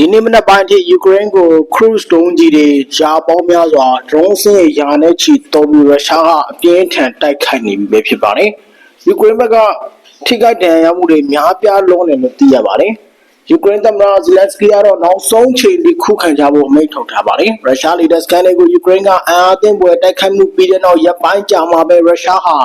ဒီနေ့မနက်ပိုင်းအထိယူကရိန်းကို cruise ဒုံးကြီးတွေရှားပေါင်းများစွာ drone စင်းရာနဲ့ချီတုံးပြီးရုရှားကအပြင်းထန်တိုက်ခိုက်နေပြီပဲဖြစ်ပါတယ်။ယူကရိန်းဘက်ကထိခိုက်ဒဏ်ရာရမှုတွေများပြားလုံးတယ်လို့သိရပါတယ်။ယူကရိန်းသမ္မတဇလန်စကီကတော့နောက်ဆုံးချိန်ထိခုခံကြဖို့အမိန့်ထုတ်ထားပါတယ်။ရုရှားလီဒတ်စကန်တွေကိုယူကရိန်းကအင်အားသင့်ပွဲတိုက်ခိုက်မှုပြီးတဲ့နောက်ရပ်ပိုင်းကြာမှာပဲရုရှားဟာ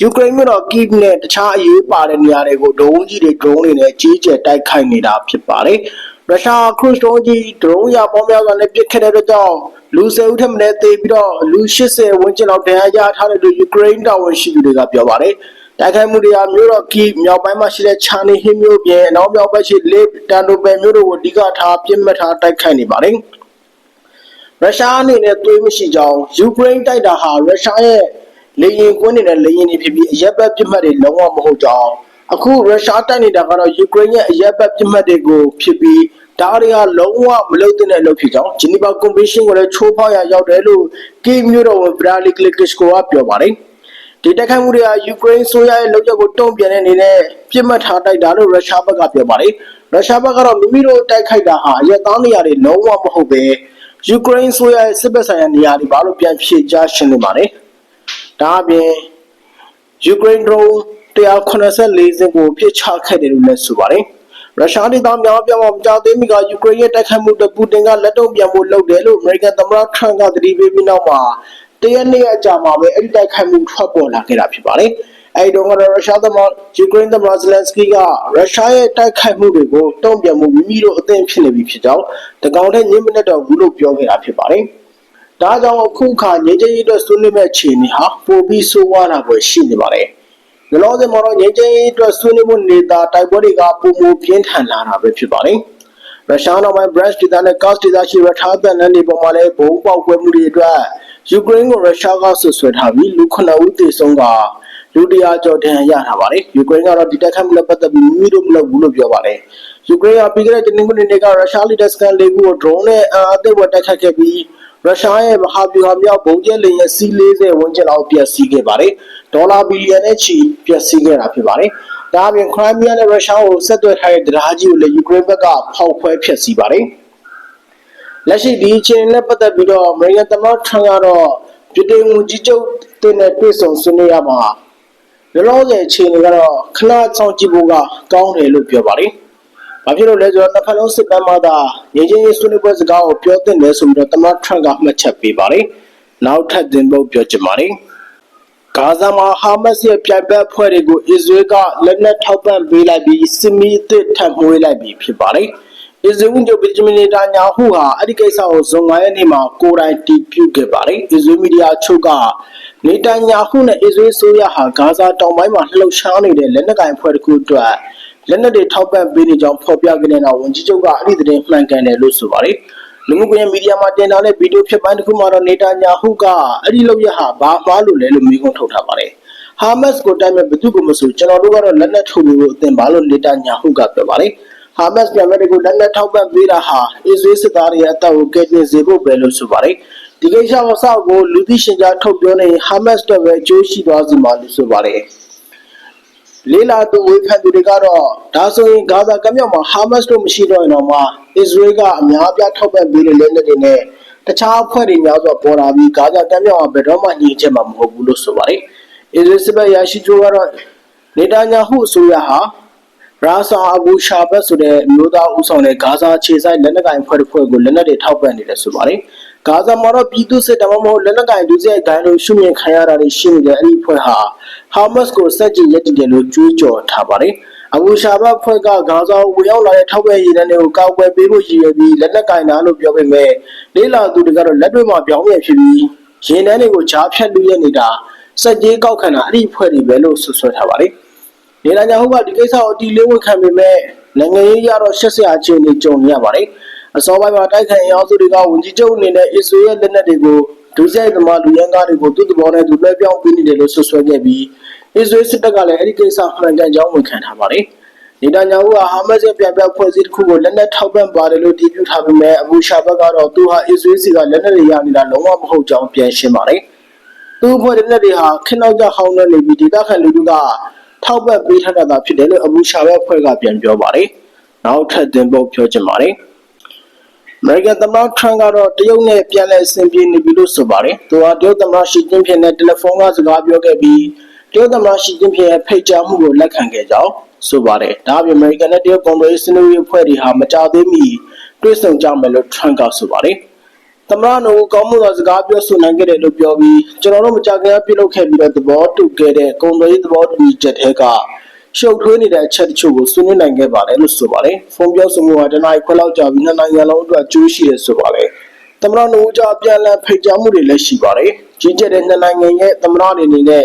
ယူကရိန်းမြို့တော်ကိဗ်နဲ့တခြားအရေးပါတဲ့နေရာတွေကိုဒုံးကြီးတွေ drone တွေနဲ့ကြီးကျယ်တိုက်ခိုက်နေတာဖြစ်ပါတယ်။ ရုရှားခရုစ်ဒုံးကြီး drone ရပေါင်းများစွာနဲ့ပစ်ခတ်တဲ့အတွက်ကြောင့်လူ၁၀ဦးထက်မနည်းသေပြီးတော့လူ80ဝန်းကျင်လောက်ဒဏ်ရာရထားတယ်လို့ယူကရိန်းတာဝန်ရှိသူတွေကပြောပါတယ်။တိုက်ခိုက်မှုတွေဟာမြို့တော်ကိဗ်မြောက်ပိုင်းမှာရှိတဲ့ချာနီဟင်းမြို့ပြင်အနောက်မြောက်ဘက်ရှိလေတန်တိုပယ်မြို့တို့ကိုအဓိကထားပြစ်မှတ်ထားတိုက်ခိုက်နေပါတယ်။ရုရှားအနေနဲ့သွေးမရှိကြောင်းယူကရိန်းတိုက်တာဟာရုရှားရဲ့လေရင်ကွင်းနေတဲ့လေရင်တွေဖြစ်ပြီးအရက်ဘက်ပြစ်မှတ်တွေလုံးဝမဟုတ်ကြောင်းအခုရုရှားတိုက်နေတာကတော့ယူကရိန်းရဲ့အရက်ဘက်ပြစ်မှတ်တွေကိုဖြစ်ပြီး ဒါတွေကလုံးဝမလုပ်တဲ့အလုပ်ဖြစ်ကြောင်းဂျနီဗာကွန်ဗင်းရှင်းကိုလည်းချိုးဖောက်ရရောက်တယ်လို့ကိမြို့တော်ဝန်ဗရာလီကလစ်ကစ်ကိုကပြောပါတယ်ဒီတိုက်ခိုက်မှုတွေကယူကရိန်းဆိုရရဲ့လုပ်ရက်ကိုတုံ့ပြန်တဲ့အနေနဲ့ပြစ်မှတ်ထားတိုက်တာလို့ရုရှားဘက်ကပြောပါတယ်ရုရှားဘက်ကတော့မိမိတို့တိုက်ခိုက်တာဟာရသားနေရာတွေလုံးဝမဟုတ်ပဲယူကရိန်းဆိုရရဲ့စစ်ဘက်ဆိုင်ရာနေရာတွေဘာလို့ပြန်ဖြည့်ချရှင်းနေပါတယ်ဒါအပြင်ယူကရိန်းဒရုန်း184စင်းကိုပြစ်ချခဲ့တယ်လို့လည်းဆိုပါတယ် ရုရှားဒေသများပြားမှာမကြောက်သေးမီကယူကရိန်းရဲ့တိုက်ခိုက်မှုတပူတင်ကလက်တော့ပြန်ဖို့လုပ်တယ်လို့အမေရိကန်သမ္မတထရန့်ကသတိပေးပြီးနောက်မှာတရက်နေ့အကြာမှာပဲအဲ့ဒီတိုက်ခိုက်မှုထွက်ပေါ်လာခဲ့တာဖြစ်ပါတယ်။အဲဒီတော့ကတော့ရုရှားသမ္မတယူကရိန်းသမ္မတဇလန်စကီကရုရှားရဲ့တိုက်ခိုက်မှုတွေကိုတုံ့ပြန်မှုမိမိတို့အသင့်ဖြစ်နေပြီဖြစ်ကြောင်းတကောင်တဲ့ညင်းမနဲ့တော့ဘူးလို့ပြောခဲ့တာဖြစ်ပါတယ်။ဒါကြောင့်အခုခါငြိမ်းချမ်းရေးအတွက်ဆွေးနွေးမဲ့အခြေအနေဟာပိုပြီးဆိုးဝါးတာပဲရှိနေပါတယ်။။ လောလောဆယ်မှာတော့ငြိမ်းချမ်းရေးအတွက်ဆွေးနွေးမှုနေတာတိုက်ပွဲတွေကပုံမပြင်းထန်လာတာပဲဖြစ်ပါတယ်။ရုရှားနောက်ပိုင်း Brest ဒေသနဲ့ Kursk ဒေသရှိရထားတဲ့လမ်းတွေပေါ်မှာလည်းဘုံပေါက်ကွဲမှုတွေအတွက်ယူကရိန်းကိုရုရှားကဆွဆွဲထားပြီးလူ9ဦးသေဆုံးကလူတရာကျော်ဒဏ်ရာရထားပါတယ်။ယူကရိန်းကတော့ဒီတက်ခတ်မှုနဲ့ပတ်သက်ပြီးမိမိတို့မလုပ်ဘူးလို့ပြောပါတယ်။ယူကရိန်းကပြီးခဲ့တဲ့တနင်္ဂနွေနေ့ကရုရှားလီဒက်စကန်လေးခုကို drone နဲ့အအသက်ဝတ်တိုက်ခတ်ခဲ့ပြီး ရုရှားရဲ့မဟာဗျူဟာမြောက်ဘုံကျဲလေယာဉ် C40 ဝန်းကျင်လောက်ပျက်စီးခဲ့ပါတယ်။ဒေါ်လာဘီလီယံနဲ့ချီပျက်စီးခဲ့တာဖြစ်ပါတယ်။ဒါအပြင်ခရိုင်းမီးယားနဲ့ရုရှားကိုဆက်သွယ်ထားတဲ့တရားကြီးကိုလည်းယူကရိန်းဘက်ကဖောက်ခွဲဖျက်ဆီးပါတယ်။လက်ရှိဒီအချိန်နဲ့ပတ်သက်ပြီးတော့အမေရိကန်သမ္မတထရန့်ကတော့ပြည်ထောင်စုကြီးချုပ်တင်တဲ့တွေ့ဆုံဆွေးနွေးရမှာလောလောဆယ်အချိန်ကတော့ခဏဆောင်ကြည့်ဖို့ကကောင်းတယ်လို့ပြောပါတယ်။ ဘာဖြစ်လို့လဲဆိုတော့တစ်ဖက်လုံးစစ်ပန်းမှာသာငြိမ်းချမ်းရေးဆွေးနွေးပွဲစကားကိုပြောသင့်တယ်ဆိုပြီးတော့တမန်ထရန့်ကမှတ်ချက်ပေးပါတယ်။နောက်ထပ်တင်ဖို့ပြောချင်ပါတယ်။ဂါဇာမှာဟာမတ်စ်ရဲ့ပြိုင်ဘက်ဖွဲ့တွေကိုအစ္စရေးကလက်နက်ထောက်ပံ့ပေးလိုက်ပြီးစစ်မီးအသစ်ထပ်မွေးလိုက်ပြီးဖြစ်ပါတယ်။အစ္စရေးဝန်ကြီးဘင်ဂျမင်နေတန်ယာဟုဟာအဲ့ဒီကိစ္စကိုဇွန်9ရက်နေ့မှာကိုယ်တိုင်တည်ပြုခဲ့ပါတယ်။အစ္စရေးမီဒီယာချုပ်ကနေတန်ယာဟုနဲ့အစ္စရေးဆိုရဟာဂါဇာတောင်ပိုင်းမှာလှုပ်ရှားနေတဲ့လက်နက်ကိုင်ဖွဲ့တစ်ခုအတွက် လက်နက်တွေထောက်ပံ့ပေးနေကြောင်းဖော်ပြခဲ့တဲ့နောက်ဝန်ကြီးချုပ်ကအဲ့ဒီသတင်းမှန်ကန်တယ်လို့ဆိုပါတယ်လူမှုကွန်ရက်မီဒီယာမှာတင်ထားတဲ့ဗီဒီယိုဖြစ်ပိုင်းတစ်ခုမှာတော့နေတာညာဟုကအဲ့ဒီလောက်ရဟာဘာမှားလို့လဲလို့မိကုံးထုတ်ထားပါတယ်ဟာမတ်စ်ကိုတိုက်မဲ့ဘသူကမဆိုကျွန်တော်တို့ကတော့လက်နက်ထုတ်လို့အသင်ပါလို့နေတာညာဟုကပြောပါတယ်ဟာမတ်စ်ပြန်မဲ့ကိုလက်နက်ထောက်ပံ့ပေးတာဟာအစ္စရေးစစ်သားတွေရဲ့အသက်ကိုကယ်တင်စေဖို့ပဲလို့ဆိုပါတယ်ဒီကိစ္စကိုစောက်ကိုလူသိရှင်ကြားထုတ်ပြောနေဟာမတ်စ်တော့ပဲအကျိုးရှိသွားစီမှာလို့ဆိုပါတယ် လေးလာသူဝေဖန်သူတွေကတော့ဒါဆိုရင်ဂါဇာကမ်းမြောင်မှာဟာမတ်စ်တို့မရှိတော့ရင်တော့မှအစ္စရေးကအများပြားထောက်ပံ့ပေးတဲ့လက်နက်တွေနဲ့တခြားအဖွဲ့တွေများစွာပေါ်လာပြီးဂါဇာကမ်းမြောင်မှာဘယ်တော့မှညှိချက်မှာမဟုတ်ဘူးလို့ဆိုပါတယ်။အစ္စရေးစစ်ဘက်ရရှိသူကတော့နေတညာဟုအစိုးရဟာရာဆာအဘူရှာဘတ်ဆိုတဲ့မျိုးသားဦးဆောင်တဲ့ဂါဇာခြေဆိုင်လက်နက်ကိုင်ဖွဲ့တစ်ဖွဲ့ကိုလက်နက်တွေထောက်ပံ့နေတယ်ဆိုပါတယ်။ ဂါဇာမှာတော့ပြည်သူစစ်တမမဟုတ်လက်နက်ကိုင်ဒုစရိုက်ဂိုင်းလို့ရှုမြင်ခံရတာတွေရှိနေတဲ့အဲ့ဒီဖွဲ့ဟာဟာမတ်ကိုစက်ကြည်ရည်တည်တယ်လို့ကြွေးကြော်ထားပါတယ်။အဘူရှာဘတ်ဖွဲ့ကဂါဇာဝင်ရောက်လာတဲ့ထောက်ပဲရည်တန်းတွေကိုကောက်ွယ်ပေးဖို့ရည်ရွယ်ပြီးလက်နက်ကင်တာလို့ပြောပေမဲ့လေးလာသူတွေကတော့လက်တွေမှာပြောင်းပြန်ဖြစ်ပြီးရင်တန်းတွေကိုဂျားဖြတ်လူရနေတာစက်ကြီးကောက်ခံတာအဲ့ဒီဖွဲ့တွေပဲလို့ဆွဆွဲထားပါတယ်။နေလာညာဟုတ်ကဒီကိစ္စကိုအတီလေးဝန်ခံပေမဲ့နိုင်ငံရေးရတော့ရှက်စရာအခြေအနေကြုံရပါတယ်။ အစောပိုင်းမှာတိုက်ခိုက်ရောစုတွေကဝန်ကြီးချုပ်အနေနဲ့အစ္စရေးရဲ့လက်နက်တွေကိုဒုစရိုက်သမားလူရန်ကားတွေကိုသူ့သဘောနဲ့သူလွှဲပြောင်းပေးနေတယ်လို့ဆွဆွဲခဲ့ပြီးအစ္စရေးစစ်တပ်ကလည်းအဲ့ဒီကိစ္စမှန်ကန်ကြောင်းဝန်ခံထားပါတယ်။နေတညာဦးကဟာမတ်စ်ရဲ့ပြန်ပြဖွဲ့စည်းတစ်ခုကိုလက်နက်ထောက်ပံ့ပါတယ်လို့တည်ပြုထားပေမဲ့အဘူရှာဘတ်ကတော့သူဟာအစ္စရေးစီကလက်နက်တွေရနေတာလုံးဝမဟုတ်ကြောင်းပြန်ရှင်းပါတယ်။သူ့ဖွဲ့တဲ့လက်တွေဟာခနောက်ကြဟောင်းနေပြီးဒေသခံလူတို့ကထောက်ပံ့ပေးထားတာဖြစ်တယ်လို့အဘူရှာဘတ်ဖွဲ့ကပြန်ပြောပါတယ်။နောက်ထပ်တင်ပုတ်ပြောချင်ပါတယ်။ အမေရိကန်သမ္မတထရန့်ကတော့တရုတ်နဲ့ပြန်လည်အဆင်ပြေနေပြီလို့ဆိုပါတယ်။သူဟာတရုတ်သမ္မတရှီကျင်းဖျင်နဲ့တယ်လီဖုန်းကစကားပြောခဲ့ပြီးတရုတ်သမ္မတရှီကျင်းဖျင်ရဲ့ဖိတ်ကြားမှုကိုလက်ခံခဲ့ကြောင်းဆိုပါတယ်။ဒါ့အပြင်အမေရိကန်နဲ့တရုတ်ကုန်သွယ်ရေးစနစ်ရေးအဖွဲ့တွေဟာမကြသေးမီတွေ့ဆုံကြမယ်လို့ထရန့်ကဆိုပါတယ်။သမ္မတနိုကောင်းမှုသောစကားပြောဆိုနိုင်ခဲ့တယ်လို့ပြောပြီးကျွန်တော်တို့မကြခင်ကပြုလုပ်ခဲ့ပြီးတော့သဘောတူခဲ့တဲ့ကုန်သွယ်ရေးသဘောတူညီချက်တွေက ရှုပ်ထွေးနေတဲ့အချက်တချို့ကိုဆွေးနွေးနိုင်ခဲ့ပါတယ်လို့ဆိုပါတယ်။ဖုန်းပြောဆိုမှုကတနအီခွဲလောက်ကြာပြီးနှစ်နိုင်ငံလုံးအတွက်အကျိုးရှိတယ်ဆိုပါတယ်။သမ္မတနိုဦးကြပြန်လည်ဖိတ်ကြားမှုတွေလည်းရှိပါတယ်။ကြီးကျယ်တဲ့နှစ်နိုင်ငံရဲ့သမ္မတတွေအနေနဲ့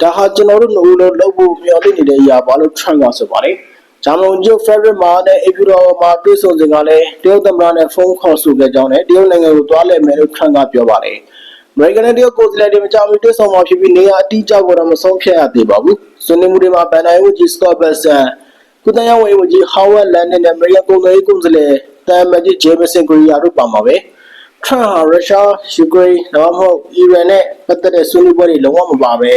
ဒါဟာကျွန်တော်တို့နိုဦးလို့လုပ်ဖို့မျှော်လင့်နေတဲ့အရာပါလို့ Trump ကဆိုပါတယ်။ဂျာမန်ကျိုဖက်ရစ်မာနဲ့အေပီရောမှာတွေ့ဆုံစဉ်ကလည်းတရုတ်သမ္မတနဲ့ဖုန်းခေါ်ဆိုခဲ့ကြောင်းနဲ့တရုတ်နိုင်ငံကိုသွားလည်မယ်လို့ Trump ကပြောပါတယ်။ အမေရိကန်နဲ့တရုတ်ကိုယ်စားလှယ်တွေမကြောင်မီတွေ့ဆုံမှာဖြစ်ပြီးနေရာအတိအကျကိုတော့မဆုံးဖြတ်ရသေးပါဘူး။ဆွေးနွေးမှုတွေမှာဗန်နိုင်ဝဂျီစကော့ဘတ်ဆန်ကုသရေးဝန်ကြီးဟောဝက်လန်နဲ့အမေရိကန်ကုန်သွယ်ရေးကိုယ်စားလှယ်တမ်မကြီးဂျေမစင်ကိုရီးယားတို့ပါမှာပဲ။ထရန့်ဟာရုရှားယူကရိန်းဒါမှမဟုတ်အီရန်နဲ့ပတ်သက်တဲ့ဆွေးနွေးပွဲတွေလုံးဝမပါပဲ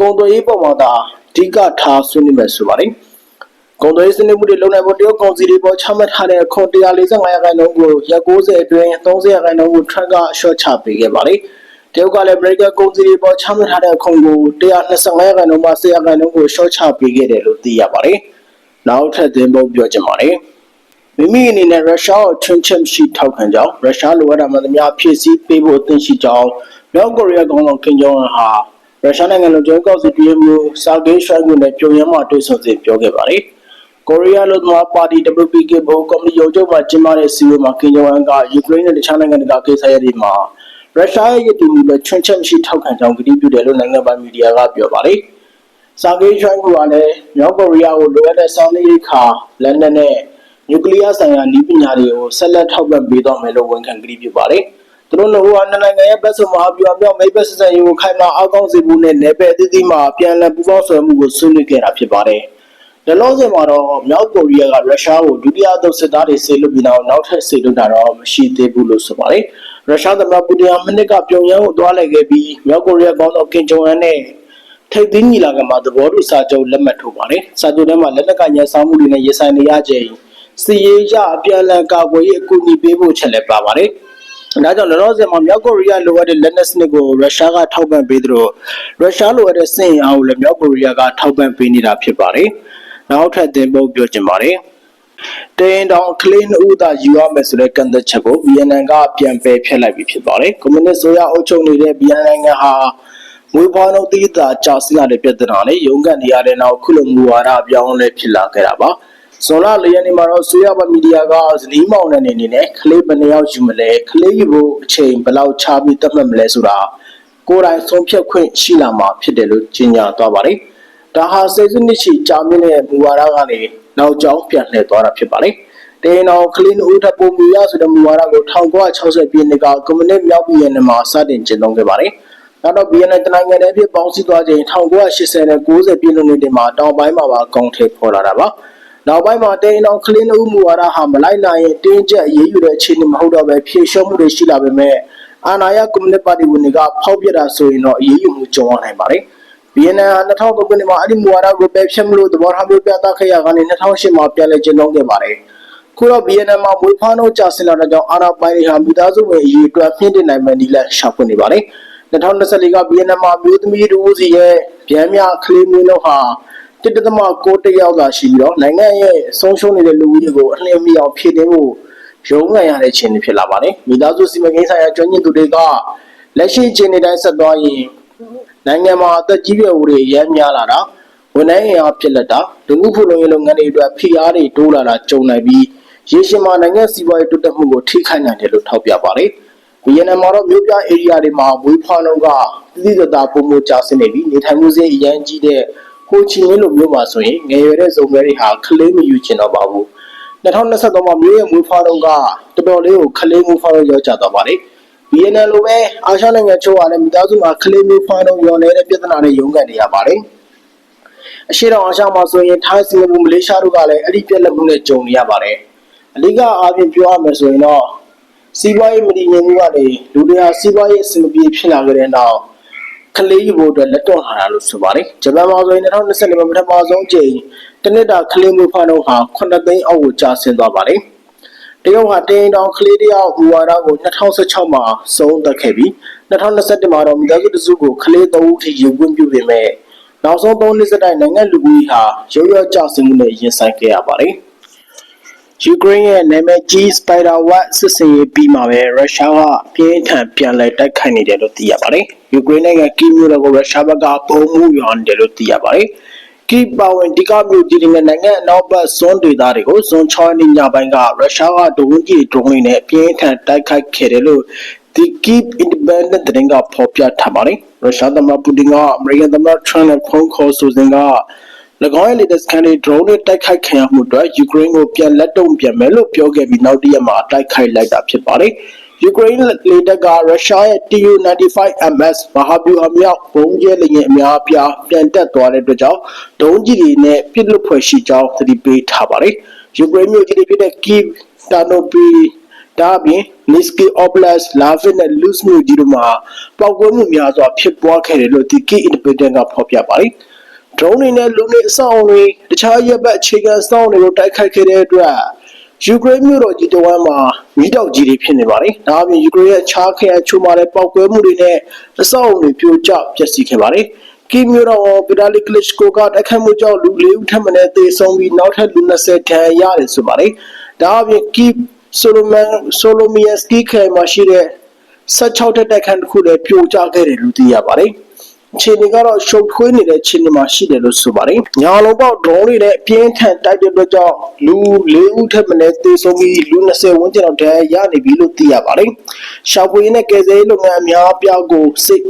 ကုန်သွယ်ရေးပုံမှာသာအဓိကထားဆွေးနွေးမယ်ဆိုပါတယ်။ကုန်သွယ်ရေးစနစ်မှုတွေလုံနိုင်ဖို့တရုတ်ကောင်စီတွေပေါ်ချမှတ်ထားတဲ့ခွန်145ရာခိုင်နှုန်းကိုရက်60အတွင်း30ရာခိုင်နှုန်းကိုထရန့်ကရှော့ချပေးခဲ့ပါတယ်။ တရုတ်ကလည်းအမေရိကန်ကုန်စီတွေပေါ်ချမှတ်ထားတဲ့ခွန်ကို125ရာခိုင်နှုန်းမှ10ရာခိုင်နှုန်းကိုရှော့ချပေးခဲ့တယ်လို့သိရပါတယ်။နောက်ထပ်သင်ပုံပြောချင်ပါတယ်။မိမိအနေနဲ့ရုရှားကိုချွင်းချက်ရှိထောက်ခံကြောင်းရုရှားလိုအပ်တာမှန်သမျှဖြည့်ဆည်းပေးဖို့အသင့်ရှိကြောင်းမြောက်ကိုရီးယားကောင်ဆောင်ကင်ဂျုံအွန်ဟာရုရှားနိုင်ငံလုံခြုံရေးကောင်စီပြည်မှုစာဂေးရှွိုင်းကိုလည်းပြုံရမ်းမှတွေ့ဆုံစဉ်ပြောခဲ့ပါတယ်။ကိုရီးယားလူ့သမားပါတီ WPK ဘုတ်ကော်မတီရုံးချုပ်မှာကျင်းပတဲ့စီဝေးမှာကင်ဂျုံအန်ကယူကရိန်းနဲ့တခြားနိုင်ငံတကာကိစ္စရပ်တွေမှာ ရုရှားရဲ့ရည်တည်မှုနဲ့ချွင်းချက်မရှိထောက်ခံကြောင်းကတိပြုတယ်လို့နိုင်ငံပိုင်မီဒီယာကပြောပါတယ်။စာဂေးချွိုင်းကလည်းမြောက်ကိုရီးယားကိုလိုအပ်တဲ့စောင်းလေးခါလက်နက်နဲ့နျူကလ িয়ার ဆိုင်ရာနည်းပညာတွေကိုဆက်လက်ထောက်ပံ့ပေးသွားမယ်လို့ဝန်ခံကတိပြုပါတယ်။သူတို့နှစ်ဦးဟာနှစ်နိုင်ငံရဲ့ဘက်စုံမဟာဗျူဟာမြောက်မိတ်ဘက်ဆက်ဆံရေးကိုခိုင်မာအားကောင်းစေဖို့နဲ့နယ်ပယ်အသီးသီးမှာပြန်လည်ပူးပေါင်းဆောင်ရွက်မှုကိုဆွေးနွေးခဲ့တာဖြစ်ပါတယ်။ဒီလုံးစင်မှာတော့မြောက်ကိုရီးယားကရုရှားကိုဒုတိယသုတ်စစ်သားတွေဆေလွတ်ပြီးနောက်နောက်ထပ်ဆေလွတ်တာတော့မရှိသေးဘူးလို့ဆိုပါတယ်။ ရုရှားသမ္မတပူတင်ကမိနစ်ကပြုံရန်ကိုသွားလည်ခဲ့ပြီးမြောက်ကိုရီးယားကောင်းဆောင်ကင်ဂျုံအန်နဲ့ထိပ်သီးညီလာခံမှာသဘောတူစာချုပ်လက်မှတ်ထိုးပါတယ်။စာချုပ်ထဲမှာလက်နက်ကညှဉ်းဆဲမှုတွေနဲ့ရင်ဆိုင်နေရချိန်စီရေးရအပြန်အလှန်ကာကွယ်ရေးအကူအညီပေးဖို့ချက်လက်ပါပါတယ်။ဒါကြောင့်လောလောဆယ်မှာမြောက်ကိုရီးယားလိုအပ်တဲ့လက်နက်စနစ်ကိုရုရှားကထောက်ပံ့ပေးသလိုရုရှားလိုအပ်တဲ့စစ်အင်အားကိုလည်းမြောက်ကိုရီးယားကထောက်ပံ့ပေးနေတာဖြစ်ပါတယ်။နောက်ထပ်သင်ပုတ်ပြောချင်ပါတယ်။ တင်းတောင်ကလင်းဦးသာယူရမယ်ဆိုတဲ့ကန့်သက်ချက်ကိုဗီယက်နမ်ကပြန်ပယ်ဖျက်လိုက်ပြီဖြစ်ပါတယ်။ကွန်မြူနစ်ဆိုရအုပ်ချုပ်နေတဲ့ဗီယက်နမ်နိုင်ငံဟာမွေးဖွားနှုန်းသီးသာကြာဆင်းရတဲ့ပြဿနာနဲ့ရုန်းကန်နေရတဲ့နောက်ခုလိုမူဝါဒအပြောင်းအလဲဖြစ်လာခဲ့တာပါ။ဇွန်လ၄ရက်နေ့မှာတော့ဆိုရပါမီဒီယာကဇနီးမောင်နှံနေနေနဲ့ကလေးဘယ်နှယောက်ယူမလဲကလေးယူဖို့အချိန်ဘယ်လောက်ချပြီးသတ်မှတ်မလဲဆိုတာကိုယ်တိုင်ဆုံးဖြတ်ခွင့်ရှိလာမှာဖြစ်တယ်လို့ကြေညာသွားပါတယ်။ ဒါဟာစေစနစ်ရှိကြာမြင့်တဲ့မူဝါဒကနေနောက်ကျောင်းပြန်လှည့်သွားတာဖြစ်ပါတယ်။တေနောကလင်းဦးထပ်ပုံမူရဆိုတဲ့မူဝါဒကို1960ပြည့်နှစ်ကကွန်မြူနစ်မြောက်ပြည်နယ်မှာစတင်ကျင့်သုံးခဲ့ပါတယ်။နောက်တော့ဗီယက်နမ်တနိုင်ငံတည်းဖြစ်ပေါင်းစည်းသွားချိန်1980နဲ့90ပြည့်နှစ်တွေမှာတောင်ပိုင်းမှာပါအကောင့်ထဲပေါ်လာတာပါ။နောက်ပိုင်းမှာတေနောကလင်းဦးမူဝါဒဟာမလိုက်နိုင်ရင်တင်းကျပ်အရေးယူတဲ့အခြေအနေမဟုတ်တော့ပဲဖြေလျှော့မှုတွေရှိလာပေမဲ့အာဏာရကွန်မြူနစ်ပါတီဝင်တွေကဖောက်ပြတာဆိုရင်တော့အရေးယူမှုကြုံရနိုင်ပါတယ်။ ဗီယက်နမ်2003ခုနှစ်မှာအဲ့ဒီမူဝါဒကိုပယ်ဖျက်မှုလို့သဘောထားမျိုးပြသခဲ့ရကနေ2008မှာပြန်လည်ကျင့်သုံးခဲ့ပါတယ်။ခုတော့ဗီယက်နမ်မှာမွေးဖွားနှုန်းကျဆင်းလာတဲ့ကြောင့်အာဏာပိုင်တွေဟာမိသားစုဝင်အရေးအတွက်မြင့်တင်နိုင်မယ့်နည်းလမ်းရှာဖွေနေပါတယ်။2024ကဗီယက်နမ်မှာမျိုးသမီးတို့စီရဲ့ဗျမ်းမြကလေးမျိုးလုံးဟာတစ်တသမကိုတယောက်သာရှိပြီးတော့နိုင်ငံရဲ့ဆုံးရှုံးနေတဲ့လူဦးရေကိုအလင်းမီအောင်ဖြည့်တင်းဖို့ရုံးကန်ရတဲ့ခြင်းဖြစ်လာပါတယ်။မိသားစုစီမံကိန်းဆိုင်ရာကျွမ်းကျင်သူတွေကလက်ရှိအခြေအနေတိုင်းဆက်သွားရင် နိုင်ငံမှာအသက်ကြီးရွယ်ဦးတွေရမ်းများလာတာဝန်ထမ်းအင်အားပြက်လက်တာလူမှုဖူလုံရေးလုပ်ငန်းတွေအတွက်ဖိအားတွေတိုးလာတာကြုံနိုင်ပြီးရေရှည်မှာနိုင်ငံစီးပွားရေးတိုးတက်မှုကိုထိခိုက်နိုင်တယ်လို့ထောက်ပြပါတယ်။ဗီယက်နမ်မှာတော့မြို့ပြဧရိယာတွေမှာဝေးဖွားနှုန်းကတိတိကျကျပုံမှုကျဆင်းနေပြီးနေထိုင်မှုစရိတ်အရန်ကြီးတဲ့ဟိုချီရင်လိုမျိုးမှာဆိုရင်ငယ်ရွယ်တဲ့ဇုံတွေဟာခလေးမယူချင်တော့ပါဘူး။2023မှာမြို့ရဲ့မွေးဖွားနှုန်းကတော်တော်လေးကိုခလေးမွေးဖွားနှုန်းရောက်ကျသွားပါ တယ်။ BNN လိုပဲအာရှနိုင်ငံချို့ကလည်းမိသားစုမှာကလေးမျိုးဖွားနှုန်းရောနေတဲ့ပြဿနာတွေရုန်းကန်နေရပါတယ်။အရှိတောင်အာရှမှာဆိုရင်ထိုင်းစင်ကာပူမလေးရှားတို့ကလည်းအဲ့ဒီပြက်လက်မှုနဲ့ကြုံနေရပါတယ်။အလေးကအားဖြင့်ပြောရမယ်ဆိုရင်တော့စီးပွားရေးမတည်ငြိမ်မှုကနေလူတွေဟာစီးပွားရေးအဆင်မပြေဖြစ်လာကြတဲ့နောက်ကလေးယူဖို့အတွက်လက်တွန့်လာတာလို့ဆိုပါတယ်။ဂျပန်မှာဆိုရင်2020မှာပထမဆုံးကြိမ်တနစ်တာကလေးမျိုးဖွားနှုန်းဟာ9သိန်းအောက်ကိုကျဆင်းသွားပါတယ်။ တရုတ်ဟာတင်းတောင်ကလေးတယောက်ဘူဝါဒကို2016မှာဆုံးသက်ခဲ့ပြီး2021မှာတော့မိသားစုတစုကိုကလေးသုံးဦးထိယူခွင့်ပြုပေမဲ့နောက်ဆုံးသုံးနှစ်စတိုင်နိုင်ငံလူကြီးဟာရိုးရိုးကြဆင်းမှုနဲ့ရင်ဆိုင်ခဲ့ရပါတယ်။ယူကရိန်းရဲ့နာမည်ကြီး Spider Web စစ်စင်ရေးပြီးမှာပဲရုရှားကပြင်းထန်ပြန်လည်တိုက်ခိုက်နေတယ်လို့သိရပါတယ်။ယူကရိန်းနိုင်ငံကီးမြို့တော်ကိုရုရှားဘက်ကပုံမှုရွာနေတယ်လို့သိရပါတယ်။ ကီပါဝင်ဒီကမြို့ကြီးတွေနဲ့နိုင်ငံအနောက်ဘက်ဇွန်ဒေသတွေကိုဇွန်6ရက်နေ့ညပိုင်းကရုရှားကဒုံးကြီးဒရုန်းတွေနဲ့အပြင်းထန်တိုက်ခိုက်ခဲ့တယ်လို့ The Kyiv Independent သတင်းကဖော်ပြထားပါတယ်။ရုရှားသမ္မတပူတင်ကအမေရိကန်သမ္မတထရန့်နဲ့ဖုန်းခေါ်ဆိုစဉ်က၎င်းရဲ့လေတပ်စခန်းတွေဒရုန်းတွေတိုက်ခိုက်ခံရမှုအတွက်ယူကရိန်းကိုပြန်လက်တုံ့ပြန်မယ်လို့ပြောခဲ့ပြီးနောက်တရက်မှာတိုက်ခိုက်လိုက်တာဖြစ်ပါတယ်။ ယူကရိန်းလေတပ်ကရုရှားရဲ့ Tu-95MS မဟာဗျူဟာမြောက်ဘုံကျဲလေယာဉ်အများအပြားပြန်တက်သွားတဲ့အတွက်ကြောင့်ဒုံးကြီးတွေနဲ့ပြစ်လွတ်ဖွယ်ရှိကြောင်းသတိပေးထားပါတယ်။ယူကရိန်းမြို့ကြီးတွေဖြစ်တဲ့ Kyiv, Ternopil ဒါအပြင် Lviv Oblast, Lviv နဲ့ Lutsk မြို့ကြီးတို့မှာပောက်ကွဲမှုများစွာဖြစ်ပွားခဲ့တယ်လို့ The Kyiv Independent ကဖော်ပြပါတယ်။ဒရုန်းတွေနဲ့လူနေအဆောက်အအုံတွေတခြားရပ်ဘက်အခြေခံအဆောက်အအုံတွေကိုတိုက်ခိုက်ခဲ့တဲ့အတွက် ယူကရိန်းမြို့တော်ကြီးတစ်ဝန်းမှာမိတောက်ကြီးတွေဖြစ်နေပါတယ်။ဒါအပြင်ယူကရိန်းရဲ့ခြားခရိုင်ချို့မှာလည်းပောက်ကွဲမှုတွေနဲ့အဆောက်အုံတွေပြိုကျပျက်စီးခဲ့ပါတယ်။ကီမြို့တော်ဗီတာလီကလစ်ကိုကတိုက်ခိုက်မှုကြောင့်လူ၄ဦးထပ်မံသေဆုံးပြီးနောက်ထပ်လူ20ဒဏ်ရာရတယ်ဆိုပါတယ်။ဒါအပြင်ကီဆိုလိုမန်ဆိုလိုမီယက်စကီခရိုင်မှာရှိတဲ့16တက်တိုက်ခန်းတစ်ခုလည်းပြိုကျခဲ့တယ်လို့သိရပါတယ်။ ခြေနေကတော့ရှုပ်ထွေးနေတဲ့ခြေနေမှာရှိတယ်လို့ဆိုပါတယ်။ညာလုံးပေါက်ဒရုန်းတွေနဲ့ပြင်းထန်တိုက်တဲ့အတွက်ကြောင့်လူ၄ဦးထပ်မံသေဆုံးပြီးလူ20ဝန်းကျင်လောက်ဒဏ်ရာရနေပြီလို့သိရပါတယ်။ရှောက်ပွေးနဲ့ကယ်ဆယ်ရေးလုပ်ငန်းအများအပြားကိုစစ်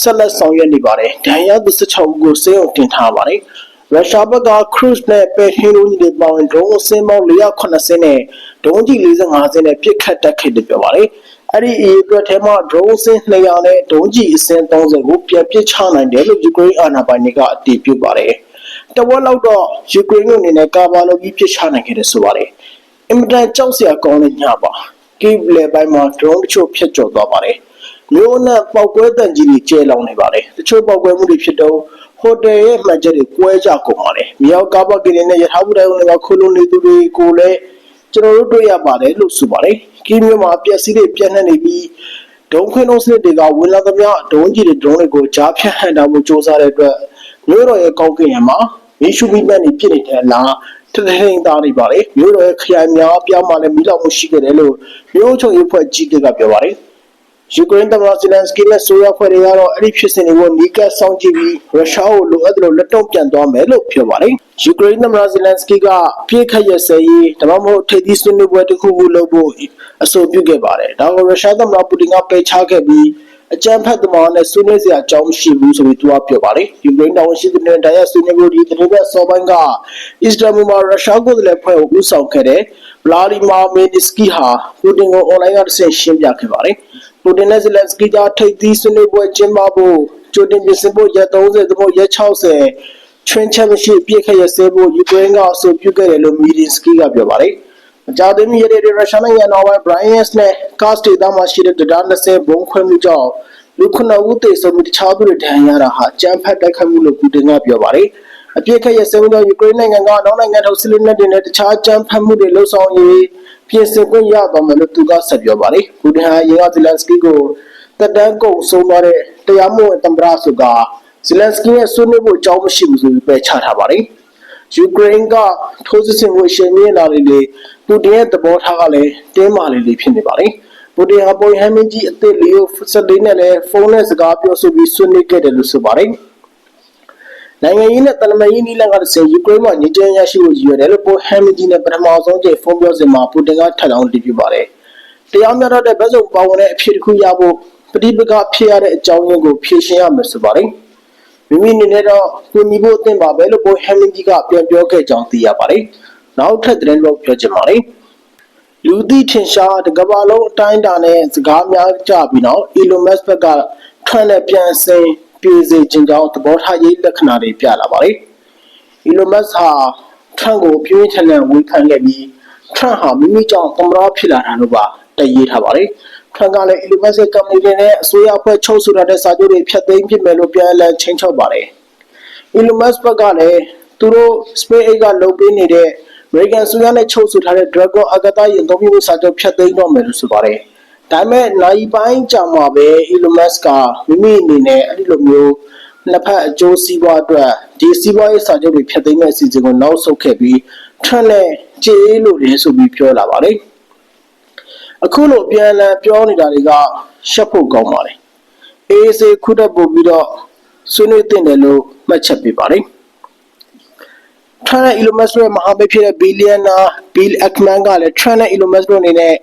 ဆက်လက်ဆောင်ရွက်နေပါတယ်။ဒဏ်ရာသူ16ဦးကိုစေယုံတင်ထားပါတယ်။ရုရှားဘက်ကခရုစ်နဲ့ပဲဟင်းလုံးကြီးတွေပေါင်းဒရုန်းအစင်းပေါင်း480နဲ့ဒုံးကြီး45စင်းနဲ့ပစ်ခတ်တက်ခဲ့တယ်ပြောပါတယ်။ အဲ့ဒီအအတွက်ထဲမှာဒရုန်းစင်း200နဲ့ဒုံးကြီးအစင်း30ကိုပြန်ပစ်ချနိုင်တယ်လို့ယူကရိန်းအာဏာပိုင်တွေကအတည်ပြုပါတယ်။တဝက်လောက်တော့ယူကရိန်းအနေနဲ့ကာဗာလိုကြီးပစ်ချနိုင်ခဲ့တယ်ဆိုပါတယ်။အင်မတန်ကြောက်စရာကောင်းတဲ့ညပါ။ကိဗ်လေပိုင်းမှာဒရုန်းတချို့ဖျက်ကျော်သွားပါတယ်။မြို့နဲ့ပောက်ကွဲတန်ကြီးတွေကျဲလောင်နေပါတယ်။တချို့ပောက်ကွဲမှုတွေဖြစ်တော့ဟိုတယ်ရဲ့မှန်ချက်တွေကွဲကြကုန်ပါတယ်။မြောက်ကားပတ်ကလေးနဲ့ရထားဘူးတိုင်းတွေကခိုးလို့နေသူတွေကိုလည်း ကျွန်တော်တို့တွေ့ရပါတယ်လို့ဆိုပါတယ်။ကီးမြို့မှာပျက်စီးတွေပြန့်နှံ့နေပြီးဒုံခွင်းလုံးစနစ်တွေကဝင်လာသမျှဒုံးကြီးတွေဒရုန်းတွေကိုကြားဖြတ်ဟန်တာမှုစ조사တဲ့အတွက်မြို့တော်ရဲ့ကောက်ကင်ရမှာမီးရှူမီပန်းတွေဖြစ်နေတဲ့အလားထထထင်းသားနေပါလေမြို့တော်ရဲ့ခရိုင်များအပြားမှာလည်းမိလောက်မှုရှိခဲ့တယ်လို့မြို့ချုပ်ရေးဖွဲ့ကြီးတွေကပြောပါတယ်။ ယူကရိန်းသမ္မတဇလန်စကီနဲ့ဆိုရဖွဲ့တွေကတော့အဲ့ဒီဖြစ်စဉ်တွေကိုနီးကပ်စောင့်ကြည့်ပြီးရုရှားကိုလိုအပ်သလိုလက်တော့ပြန်သွားမယ်လို့ပြောပါတယ်။ယူကရိန်းသမ္မတဇလန်စကီကပြည့်ခတ်ရစရေးဒါမှမဟုတ်ထိပ်သီးဆွေးနွေးပွဲတစ်ခုခုလုပ်ဖို့အဆိုပြုခဲ့ပါတယ်။ဒါကိုရုရှားသမ္မတပူတင်ကပယ်ချခဲ့ပြီးအကြမ်းဖက်သမားနဲ့ဆွေးနွေးစရာအကြောင်းမရှိဘူးဆိုပြီးသူကပြောပါတယ်။ယူကရိန်းတာဝန်ရှိသူတွေတရားဆွေးနွေးဖို့ဒီတနေ့ကစောပိုင်းကအစ္စတန်ဘူမှာရုရှားကိုယ်စားလှယ်ဖွဲ့ကိုဦးဆောင်ခဲ့တဲ့ဗလာဒီမာမီနီစကီဟာပူတင်ကိုအွန်လိုင်းကတစ်ဆင့်ရှင်းပြခဲ့ပါတယ်။ ပူတင်နဲ့ဇလန်စကီကထိပ်သီးဆွေးနွေးပွဲကျင်းပဖို့ကြိုတင်ပြင်ဆင်ဖို့ရက်30သို့မဟုတ်ရက်60ချွင်းချက်မရှိပြည့်ခရစဲဖို့ယူကရိန်းကအဆိုပြုခဲ့တယ်လို့မီဒီစကီကပြောပါတယ်။အကြသေးမီရတဲ့ရုရှားနိုင်ငံတော်ပိုင်းဘရိုင်ယန်စ်နဲ့ကာ့စတေသားမှာရှိတဲ့ဒဒါ20ဘုံခွဲမှုကြောင့်လူခုနဦးသေဆုံးပြီးတခြားသူတွေဒဏ်ရာရတာဟာကြမ်းဖက်တိုက်ခတ်မှုလို့ပူတင်ကပြောပါတယ်။အပြစ်ခက်ရစဲမှုကြောင့်ယူကရိန်းနိုင်ငံကနောက်နိုင်ငံထုတ်စစ်လက်နက်တွေနဲ့တခြားကြမ်းဖက်မှုတွေလှုံ့ဆော်ရေး ပြင်ဆင်ခွင့်ရသွားမယ်လို့သူကဆက်ပြောပါတယ်။ပူတင်ဟာယေဂဇလန်စကီကိုတက်တန်းကုန်ဆုံးသွားတဲ့တရားမဝင်သမ္မတဆိုကဇလန်စကီရဲ့ဆွေးနွေးဖို့အကြောင်းမရှိဘူးဆိုပြီးပယ်ချထားပါတယ်။ယူကရိန်းကထိုးစစ်ဆင်မှုရှင်မြင့်လာလေလေပူတင်ရဲ့သဘောထားကလည်းတင်းမာလေလေဖြစ်နေပါတယ်။ပူတင်ဟာပေါ်ဟမ်မင်းကြီးအသစ်လီယို14နဲ့လည်းဖုန်းနဲ့စကားပြောဆိုပြီးဆွေးနွေးခဲ့တယ်လို့ဆိုပါတယ်။ နိုင်ငံရေးနဲ့တလမရေးနည်းလမ်းကတည်းကယူကရိန်းမှာညချမ်းရရှိဖို့ရည်ရွယ်တယ်လို့ပိုဟမ်မီဂျီနဲ့ပထမဆုံးကြိမ်ဖုန်းပြောစဉ်မှာပူတင်ကထပ်လောင်းတည်ပြပါတယ်။တရားမျှတတဲ့ဗက်စုံပါဝင်တဲ့အဖြစ်တစ်ခုရဖို့ပဋိပက္ခဖြစ်ရတဲ့အကြောင်းရင်းကိုဖြေရှင်းရမယ်ဆိုပါတယ်။မိမိအနေနဲ့တော့ကိုညီဖို့အသင့်ပါပဲလို့ပိုဟမ်မီဂျီကပြန်ပြောခဲ့ကြောင်းသိရပါတယ်။နောက်ထပ်သတင်းလို့ပြောချင်ပါတယ်။လူသိထင်ရှားတကဘာလုံးအတိုင်းအတာနဲ့စကားများကြပြီးတော့ Elon Musk ဘက်ကထွန်းနဲ့ပြန်ဆင်း ပြေစေခြင်းကြောင့်သဘောထားရေးလက္ခဏာတွေပြလာပါတယ်။ Elon Musk ဟာထရန့်ကိုပြင်းထန်တဲ့ဝေဖန်ခဲ့ပြီးထရန့်ဟာမိမိကြောင့်သမ္မတဖြစ်လာတာလို့ပါတည်ရေးထားပါတယ်။ထရန့်ကလည်း Elon Musk ကမ္ဘာတွေနဲ့အစိုးရအဖွဲ့ချုပ်ဆိုတာတဲ့စာချုပ်တွေဖျက်သိမ်းပစ်မယ်လို့ပြန်လည်ချိန်ချောက်ပါတယ်။ Elon Musk ဘက်ကလည်းသူတို့ SpaceX ကလုပ်ပေးနေတဲ့ American ဆိုရနဲ့ချုပ်ဆိုထားတဲ့ Dragon အကတာရင်သုံးပြီးစာချုပ်ဖျက်သိမ်းတော့မယ်လို့ဆိုပါတယ် ဒါပေမဲ့နိုင်ပိုင်းကြာမှာပဲ Elon Musk ကမိမိအနေနဲ့အဲ့ဒီလိုမျိုးနှစ်ဖက်အကျိုးစီးပွားအတွက်ဒီစီးပွားရေးစာချုပ်တွေဖျက်သိမ်းမဲ့အစီအစဉ်ကိုနောက်ဆုတ်ခဲ့ပြီး Trump နဲ့ကြေးလို့လည်းဆိုပြီးပြောလာပါတယ်အခုလိုပြန်လည်ပြောနေတာတွေကရှက်ဖို့ကောင်းပါတယ်အေးစေခုတက်ပို့ပြီးတော့ဆွေးနွေးတင်တယ်လို့မှတ်ချက်ပေးပါတယ်ထရန်နဲ့ Elon Musk ရဲ့မဟာမိတ်ဖြစ်တဲ့ billionaire Bill Ackman ကလည်းထရန်နဲ့ Elon Musk တို့အနေနဲ့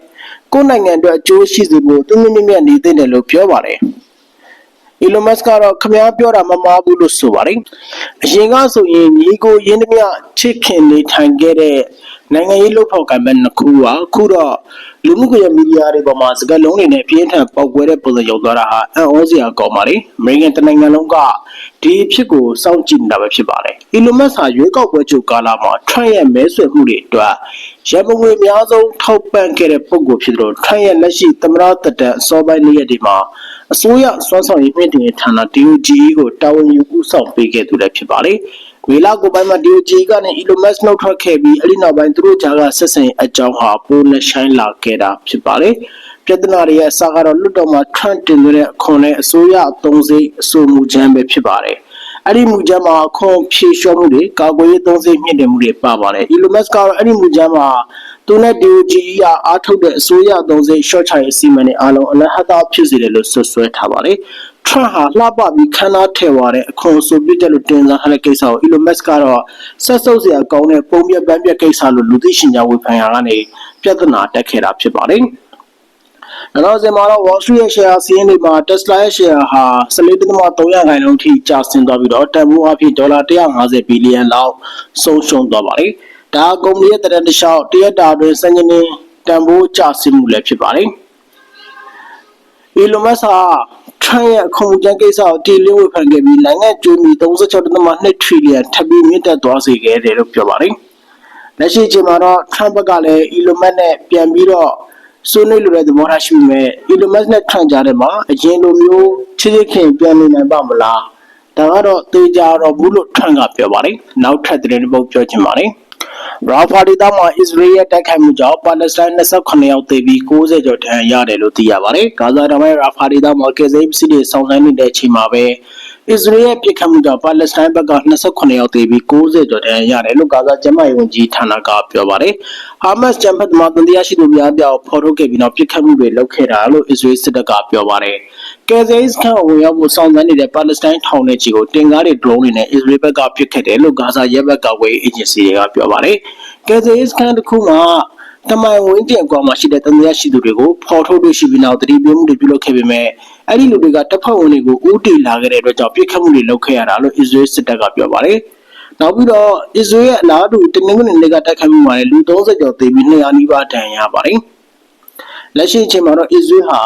ကိုယ်နိုင်ငံအတွက်အကျိုးရှိစေဖို့သူမြင့်မြတ်နေသင့်တယ်လို့ပြောပါတယ်။ Elon Musk ကတော့ခမားပြောတာမမှားဘူးလို့ဆိုပါတယ်။အရင်ကဆိုရင်ညီကိုရင်းနှမြချစ်ခင်နေထိုင်ခဲ့တဲ့နိုင်ငံရေးလှုပ်ဖော်ကံပဲနှစ်ခုပါအခုတော့ လူမှုကွန်ရက်မီဒီယာတွေပေါ်မှာစကားလုံးတွေနဲ့ပြင်းထန်ပေါက်ကွဲတဲ့ပုံစံရောက်သွားတာဟာအံ့ဩစရာကောင်းပါလေအမေရိကန်တနိုင်ငံလုံးကဒီအဖြစ်ကိုစောင့်ကြည့်နေတာပဲဖြစ်ပါတယ်အီလိုမတ်ဟာရွေးကောက်ပွဲချုပ်ကာလမှာထရန့်ရဲ့မဲဆွယ်မှုတွေအတွက်ရန်ပုံငွေအများဆုံးထောက်ပံ့ခဲ့တဲ့ပုံကိုဖြစ်လို့ထရန့်ရဲ့လက်ရှိသမ္မတသက်တမ်းအစောပိုင်းနေ့ရက်တွေမှာအစိုးရစွမ်းဆောင်ရည်မြင့်တင်ဌာန DOGE ကိုတာဝန်ယူဦးဆောင်ပေးခဲ့သူလည်းဖြစ်ပါတယ် ဝေလာကိုပိုင်းမှာ DOJ ကနေ Elon Musk နှုတ်ထွက်ခဲ့ပြီးအဲ့ဒီနောက်ပိုင်းသူတို့ကြားကဆက်ဆံအကြောင်းဟာပိုနဲ့ဆိုင်လာခဲ့တာဖြစ်ပါတယ်။ပြဿနာတွေရဲ့အစကတော့လွတ်တော်မှာ Trump တင်တဲ့အခွန်နဲ့အစိုးရအသုံးစရိတ်အဆိုမှုချမ်းပဲဖြစ်ပါတယ်။အဲ့ဒီမူချမ်းမှာအခွန်ဖြေလျှော့မှုတွေကာကွယ်ရေးသုံးစရိတ်မြင့်တင်မှုတွေပါပါတယ်။ Elon Musk ကတော့အဲ့ဒီမူချမ်းမှာသူနဲ့ DOJ ကအားထုတ်တဲ့အစိုးရအသုံးစရိတ် short ချရေးအစီအမံတွေအားလုံးအလဟတာဖြစ်စေတယ်လို့ဆွဆွဲထားပါတယ်။ Trump ဟာလှပပြီးခမ်းနားထည့်သွားတဲ့အခွန်အဆိုပြည့်တယ်လို့တင်စားထားတဲ့ကိစ္စကို Elon Musk ကတော့ဆက်ဆုပ်စရာကောင်းတဲ့ပုံပြပန်းပြကိစ္စလို့လူသိရှင်ကြားဝေဖန်ရာကနေပြဿနာတက်ခဲ့တာဖြစ်ပါတယ်။နောက်ဆက်မှာတော့ Wall Street ရဲ့ share စီးရင်တွေမှာ Tesla ရဲ့ share ဟာ14.3ရာခိုင်နှုန်းထိကျဆင်းသွားပြီးတော့တန်ဖိုးအဖြစ်ဒေါ်လာ150ဘီလီယံလောက်ဆုံးရှုံးသွားပါတယ်။ဒါကုမ္ပဏီရဲ့တရန်တလျှောက်တရက်တာတွင်စံချိန်တန်ဖိုးကျဆင်းမှုလည်းဖြစ်ပါတယ်။ Elon Musk ဟာ ထရန့်ရဲ့အခွန်ကြမ်းကိစ္စကိုတီလင်းဝေဖန်ခဲ့ပြီးနိုင်ငံကျွေးမီ36.2ထရီလီယံထပ်ပြီးမြင့်တက်သွားစေခဲ့တယ်လို့ပြောပါတယ်။လက်ရှိအချိန်မှာတော့ထရန့်ဘက်ကလည်း Elon Musk နဲ့ပြန်ပြီးတော့ဆွေးနွေးလိုတဲ့သဘောထားရှိပေမဲ့ Elon Musk နဲ့ထရန့်ကြားထဲမှာအရင်လိုမျိုးချစ်ချစ်ခင်ပြန်နေနိုင်ပါမလား။ဒါကတော့သေချာတော့ဘူးလို့ထရန့်ကပြောပါတယ်။နောက်ထပ်သတင်းတစ်ပုဒ်ပြောချင်ပါတယ်။ ရာဖာဒေသမှာအစ္စရေးရဲ့တိုက်ခိုက်မှုကြောင့်ပါလက်စတိုင်း28ယောက်သေပြီး90ကျော်ဒဏ်ရာရတယ်လို့သိရပါတယ်။ဂါဇာတောင်ပိုင်းရာဖာဒေသမှာကယ်ဆယ်ရေးပစ္စည်းတွေဆောင်ဆိုင်နေတဲ့အချိန်မှာပဲအစ္စရေးရဲ့ပြစ်ခတ်မှုကြောင့်ပါလက်စတိုင်းဘက်က28ယောက်သေပြီး90ကျော်ဒဏ်ရာရတယ်လို့ဂါဇာကျန်းမာရေးဝန်ကြီးဌာနကပြောပါတယ်။ဟာမတ်စ်ကျန်းဖတ်သမားတန်တရားရှိသူများပြောက်ဖော်ထုတ်ခဲ့ပြီးနောက်ပြစ်ခတ်မှုတွေလုပ်ခဲ့တာလို့အစ္စရေးစစ်တပ်ကပြောပါတယ်။ ကယ်ဆယ်ရေးစခန်းကိုဝင်ရောက်ဖို့ဆောင်ဆိုင်နေတဲ့ပါလက်စတိုင်းထောင်နဲ့ချီကိုတင်ကားတွေ drone တွေနဲ့အစ္စရေးဘက်ကပစ်ခတ်တယ်လို့ဂါဇာရဲဘက်ကဝေးအေဂျင်စီတွေကပြောပါတယ်။ကယ်ဆယ်ရေးစခန်းတစ်ခုမှာတမိုင်ဝင်းကျင်ကွာမှာရှိတဲ့တန်တရားရှိသူတွေကိုဖော်ထုတ်တွေ့ရှိပြီးနောက်တတိပြမှုတွေပြုလုပ်ခဲ့ပေမဲ့အဲ့ဒီလူတွေကတပ်ဖွဲ့ဝင်တွေကိုဦးတည်လာခဲ့တဲ့အတွက်ကြောင့်ပြစ်ခတ်မှုတွေလုပ်ခဲ့ရတာလို့အစ္စရေးစစ်တပ်ကပြောပါတယ်။နောက်ပြီးတော့အစ္စရေးရဲ့အလားတူတနင်္ဂနွေနေ့ကတိုက်ခိုက်မှုမှာလည်းလူ30ကျော်သေပြီး200နီးပါးဒဏ်ရာရပါတယ်။လက်ရှိအချိန်မှာတော့အစ္စရေးဟာ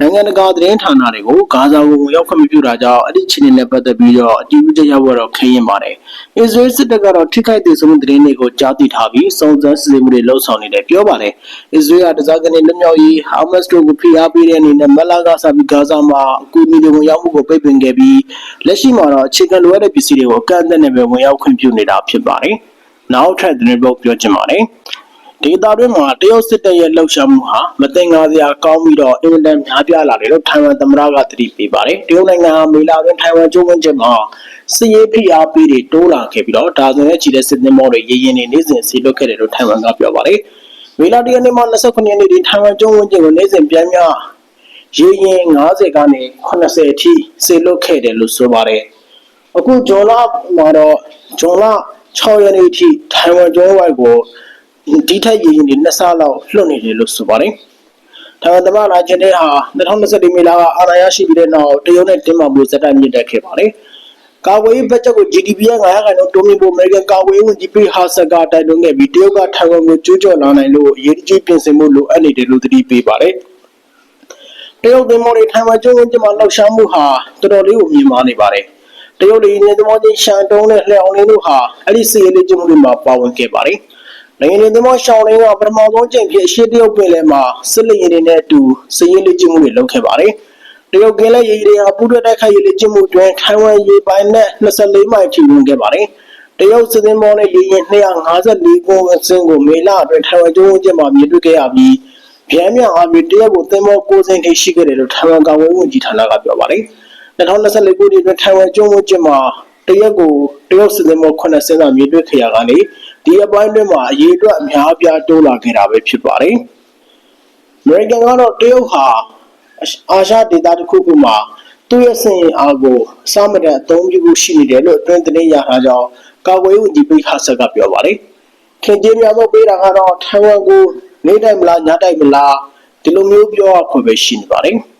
နိုင်ငံတကာသတင်းဌာနတွေကိုဂါဇာကိုရောက်ခွင့်မပြုတာကြောင့်အဲ့ဒီခြေနေနဲ့ပတ်သက်ပြီးတော့အကြည့်ပြုချက်ရောက်တော့ခရင်ပါတယ်။အစ္စရေးစစ်တပ်ကတော့ထိခိုက်ဒေဆုံးသတင်းတွေကိုကြားသိထားပြီးစုံစမ်းစစ်ဆေးမှုတွေလှုပ်ဆောင်နေတယ်ပြောပါတယ်။အစ္စရေးကတစားကနေလွတ်မြောက်ရေးဟာမတ်စ်တို့ကိုဖိအားပေးတဲ့အနေနဲ့မလာကဆာဘီဂါဇာမှာအကူအညီတွေဝင်ရောက်မှုကိုပိတ်ပင်ခဲ့ပြီးလက်ရှိမှာတော့အခြေခံလိုအပ်တဲ့ပစ္စည်းတွေကိုအကန့်အသတ်နဲ့ပဲဝင်ရောက်ခွင့်ပြုနေတာဖြစ်ပါတယ်။နောက်ထပ်သတင်းပုတ်ပြောချင်ပါတယ်။ ဒေတာတွင်းမှာတရုတ်စစ်တပ်ရဲ့လှုပ်ရှားမှုဟာမတင်ငါစရာကောင်းပြီးတော့အင်တန်များပြားလာတယ်လို့ထိုင်ဝမ်သမ္မတကသတိပေးပါတယ်။တရုတ်နိုင်ငံဟာမေလတွင်ထိုင်ဝမ်ကျုံးဝန်းကျင်မှာစစ်ရေးဖိအားပေးတွေတိုးလာခဲ့ပြီးတော့ဒါဆိုရင်ချီတဲ့စစ်သင်္ဘောတွေရရင်နေနေစဉ်ဆီလွတ်ခဲ့တယ်လို့ထိုင်ဝမ်ကပြောပါတယ်။မေလတရက်နေ့မှာ29ရက်နေ့ဒီထိုင်ဝမ်ကျုံးဝန်းကျင်ကိုနေစဉ်ပြန်များရေရင်90ကနေ80အထိဆေလွတ်ခဲ့တယ်လို့ဆိုပါတယ်။အခုဂျွန်လမှာတော့ဂျွန်လ6ရက်နေ့အထိထိုင်ဝမ်ကျုံးဝိုက်ကို ဒီထက်ရည်ရင်တွေနှစ်ဆလောက်လွတ်နေတယ်လို့ဆိုပါတယ်။ဒါသမနာကျင်းတဲ့ဟာ2021မေလကအာဏာရရှိပြီးတဲ့နောက်တရုတ်နဲ့တင်းမာမှုစက်တက်မြင့်တက်ခဲ့ပါတယ်။ကာကွယ်ရေးဘတ်ဂျက်ကို GDP ရဲ့900ခန့်လုံးတိုးမြင့်ဖို့အမေရိကန်ကာကွယ်ရေးဝန်ကြီးပီဟာဆက်ကတိုက်တွန်းခဲ့ပြီးတရုတ်ကထိုင်ဝမ်ကိုကျူးကျော်လာနိုင်လို့အရေးကြီးပြင်ဆင်မှုလိုအပ်နေတယ်လို့သတိပေးပါတယ်။တရုတ်သင်္ဘောတွေထိုင်ဝမ်ကျွန်းကျမှာလှောက်ရှားမှုဟာတော်တော်လေးကိုမြင်မာနေပါတယ်။တရုတ်တွေနေသမောချင်းရှန်တုံးနဲ့လျှောင်းလင်းတို့ဟာအဲ့ဒီစီရေးလေးကျမှုတွေမှာပါဝင်ခဲ့ပါတယ်။ နိုင်ငံရေးသမောရှောင်းလင်းကပထမဆုံးချိန်ဖြစ်ရှေ့တရုတ်ပင်လယ်မှာစစ်လင်ရင်တွေနဲ့အတူစည်ရင်းလေ့ကျင့်မှုတွေလုပ်ခဲ့ပါတယ်။တရုတ်ကင်းလက်ရေတွေဟာပူးတွဲတိုက်ခိုက်ရေးလေ့ကျင့်မှုတွင်ထိုင်ဝမ်ရေပိုင်နဲ့24မိုင်ထိဝင်ခဲ့ပါတယ်။တရုတ်စစ်သင်္ဘောနဲ့ရေရင်254ကိုအစင်းကိုမေလအတွင်းထိုင်ဝမ်ကျွန်းဝန်းကျင်မှာမြင်တွေ့ခဲ့ရပြီးဗျမ်းမြောင်အားဖြင့်တရုတ်ကိုသင်္ဘော9စင်းထိရှိခဲ့တယ်လို့ထိုင်ဝမ်ကာကွယ်ရေးဝန်ကြီးဌာနကပြောပါတယ်2024ခုနှစ်အတွင်းထိုင်ဝမ်ကျွန်းဝန်းကျင်မှာတရုတ်ကိုတရုတ်စစ်သင်္ဘော9စင်းသာမြင်တွေ့ခဲ့ရကနေ ဒီအပိုင်းတွင်မှာအရေးအတွက်အများအပြားတိုးလာခဲ့တာပဲဖြစ်ပါတယ်။အမေရိကန်ကတော့တရုတ်ဟာအာရှဒေသတစ်ခုခုမှာသူ့ရဲ့စင်ရင်အားကိုအစမတန်အသုံးပြုဖို့ရှိနေတယ်လို့အတွင်းသတင်းရထားကြောင်းကာကွယ်ရေးဝန်ကြီးပိတ်ခါဆက်ကပြောပါတယ်။ခင်ကျေးများသောပေးတာကတော့ထိုင်ဝမ်ကိုနေတိုင်းမလားညတိုင်းမလားဒီလိုမျိုးပြောရခွင့်ပဲရှိနေပါတယ်။